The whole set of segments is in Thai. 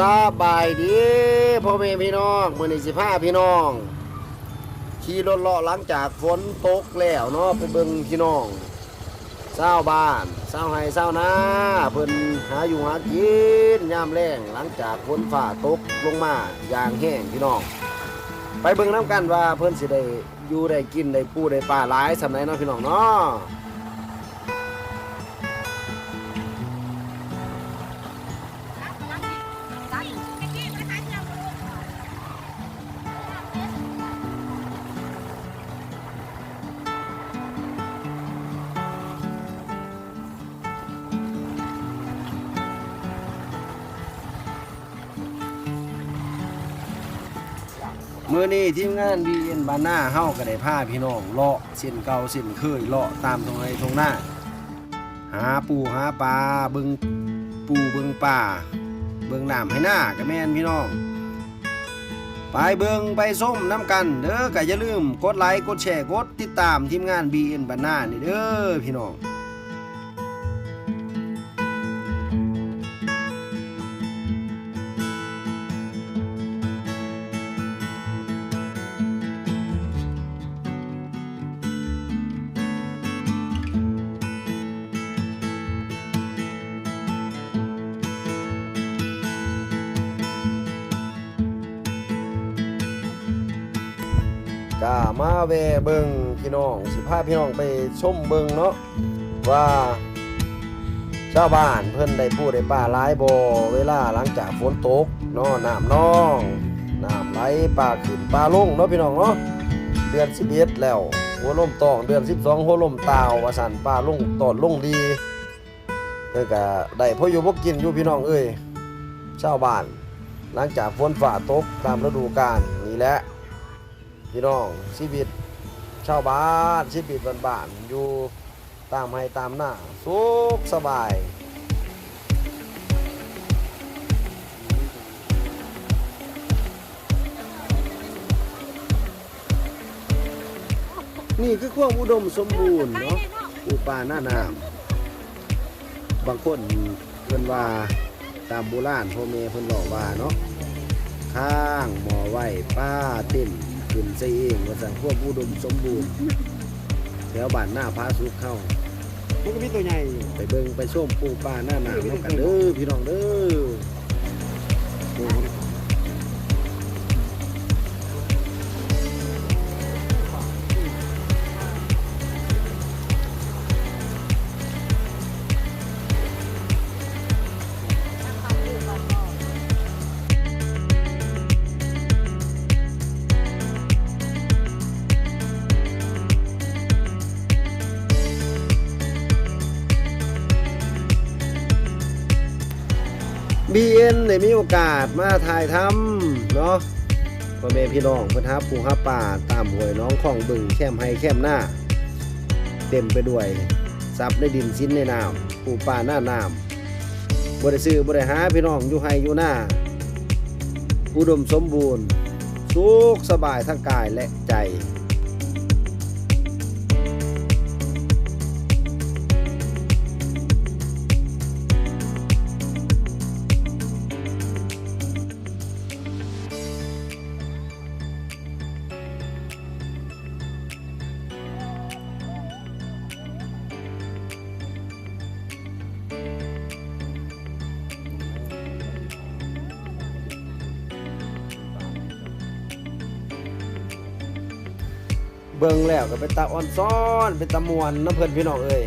สบายดีพ่อแม่พี่น้องมื้อนี้สิพาพี่น้อง ขี่รถเลาะหลังจากฝนตกแล้วเนาะไปเบิ่งพี่น้องเศร้าบ้านเศร้าวไห้เศร้านาเพิ่นหาอยู่หากินยามแล้งหลังจากฝนฟ้าตกลงมาอย่างแห้งพี่น้อง ไปเบิ่งน้ำกันว่าเพิ่นสิได้อยู่ได้กินได้ปูได้ปลาหลายสำไหนเนาะพี่น้องเนาะ มื่อนี้ทีมงานบีเอ็นบานหน้าเฮาก็ได้พาพี่น้องเลาะเส้นเก่าเส้นเคยเลาะตามตรงไห้ตรงหน้า หาปูหาปลาเบิงปูเบิงป่า เบิงน้ำให้หน้าก็แม่นพี่น้อง ไปเบิงไปส้มน้ำกันเด้อก็อย่าลืมกดไลค์กดแชร์กดติดตามทีมงานบีเอ็นบานหน้านี่เด้อพี่น้อง ก็มาแวะเบิงพี่น้องสิพาพี่น้องไปชมเบิงเนาะว่าชาวบ้านเพิ่นได้พูดได้ป่าหลายบ่เวลาหลังจากฝนตกเนาะน้ำนองน้ำไหลป่าขึ้นป่าลงเนาะพี่น้องเนาะเดือน11แล้วหัวลมตองเดือน 12หัวลมตาวว่าซั่นป่าลงตอนลงดีเพิ่นก็ได้พออยู่บ่กินอยู่พี่น้องเอ้ยชาวบ้านหลังจากฝนฝ่าตกตามฤดูกาลนี่แหละ พี่น้องชีวิตชาวบ้านชีวิตบ้านๆอยู่ตามให้ตามหน้าสุขสบายนี่คือความอุดมสมบูรณ์เนาะปูปลาหน้าน้ำบางคนเพิ่นว่าตามโบราณพ่อแม่เพิ่นบอกว่าเนาะข้างหมอไหวป้าเต้น ขึ้นใส่เองว่าสั่งพวกอุดมสมบูรณ์ แถวบ้านหน้าพาสุกเข้า มันก็มีตัวใหญ่ไปเบิ่งไปส้มปูปลาหน้าหนาวกันเด้อพี่น้องเด้อ นได้มีโอกาสมาถ่ายทำเนาะพ่อแม่พี่น้องพิ่นหาปูหาป่าตามหวยน้องคลองบึงแคมให้แคมหน้า เต็มไปด้วยซับในดินชิ้นในน้ำปูป่าหน้าน้ำบ่ได้ซื้อบ่ได้หาพี่น้องอยู่ไห้อยู่หน้า อุดมสมบูรณ์ สุขสบายทั้งกายและใจ เบิ่งแล้วก็เป็นตาอ่อนซ้อนเป็นตามวนน้ำเพิ่นพี่น้องเอ้ย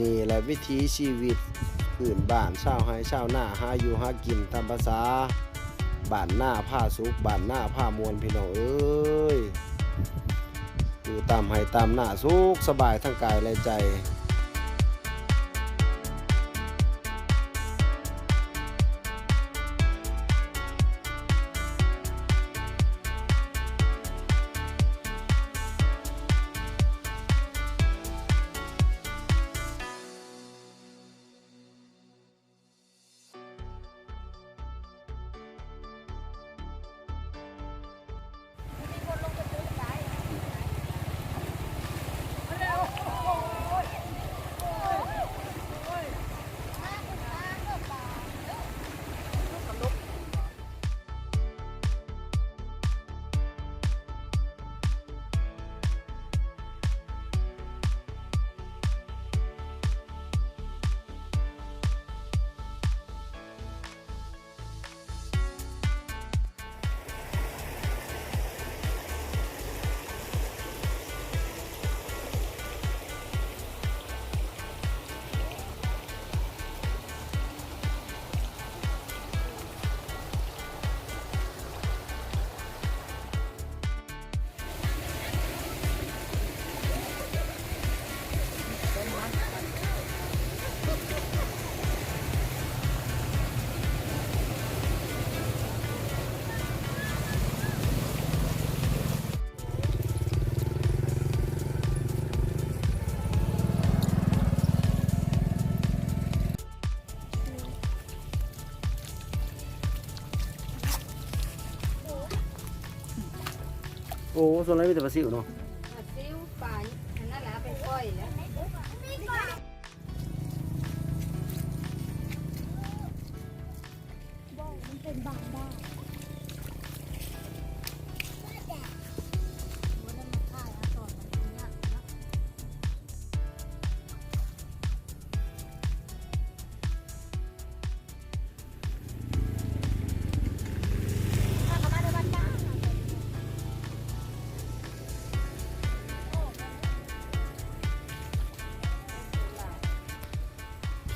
นี่แหละวิถีชีวิตพื้นบ้านชาวไห้ชาวหน้าหาอยู่หากินตามภาษาบ้านหน้าผ้าสุกบ้านหน้าผ้ามวลพี่น้องเอ้ยอยู่ตามไห้ตามหน้าสุกสบายทั้งกายและใจ โอ้ส่วนไรมีแต่ปลาซิวเนาะ ซิวปลาอันนั้นแหละเป็นก้อยแล้ว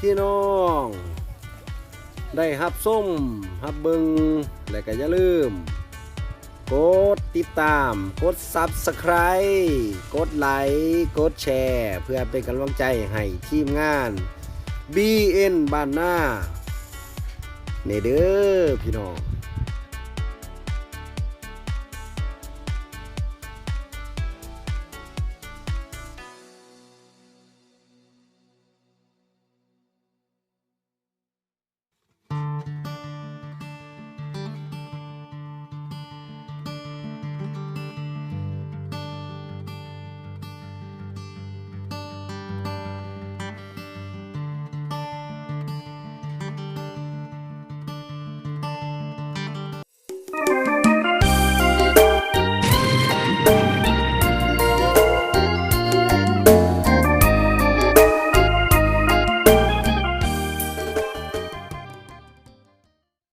พี่น้อง ได้ฮับส้มฮับเบิงและก็อย่าลืม กดติดตาม กด Subscribe กดไลค์กดแชร์ เพื่อเป็นกำลังใจให้ทีมงาน BN บ้านหน้าเนเด้อพี่น้อง